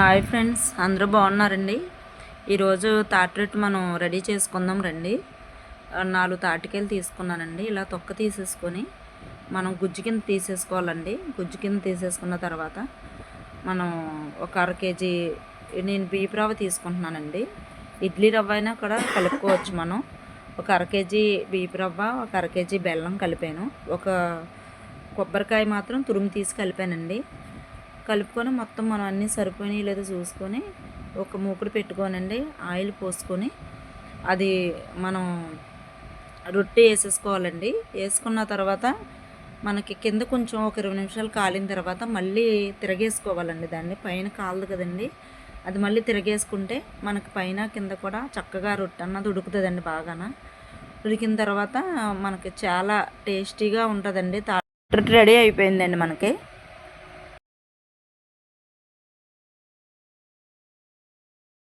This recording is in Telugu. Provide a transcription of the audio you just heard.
హాయ్ ఫ్రెండ్స్ అందరూ బాగున్నారండి? ఈరోజు తాటిరెట్టు మనం రెడీ చేసుకుందాం రండి. నాలుగు తాటికాయలు తీసుకున్నానండి. ఇలా తొక్క తీసేసుకొని మనం గుజ్జు కింద తీసేసుకోవాలండి. గుజ్జు కింద తీసేసుకున్న తర్వాత మనం ఒక అర కేజీ నేను బియ్యపు రవ్వ తీసుకుంటున్నానండి. ఇడ్లీ రవ్వ అయినా కూడా కలుపుకోవచ్చు మనం. ఒక అర కేజీ బియ్యపు రవ్వ ఒక అర కేజీ బెల్లం కలిపాను. ఒక కొబ్బరికాయ మాత్రం తురుము తీసి కలిపానండి. కలుపుకొని మొత్తం మనం అన్నీ సరిపోయినాయి లేదో చూసుకొని ఒక మూకుడు పెట్టుకోనండి ఆయిల్ పోసుకొని. అది మనం రొట్టె వేసేసుకోవాలండి. వేసుకున్న తర్వాత మనకి కింద కొంచెం ఒక ఇరవై నిమిషాలు కాలిన తర్వాత మళ్ళీ తిరగేసుకోవాలండి దాన్ని. పైన కాలదు కదండి. అది మళ్ళీ తిరగేసుకుంటే మనకి పైన కింద కూడా చక్కగా రొట్టె అన్నది ఉడుకుతుందండి బాగాన. ఉడికిన తర్వాత మనకి చాలా టేస్టీగా ఉంటుందండి. రొట్టె రెడీ అయిపోయిందండి మనకి.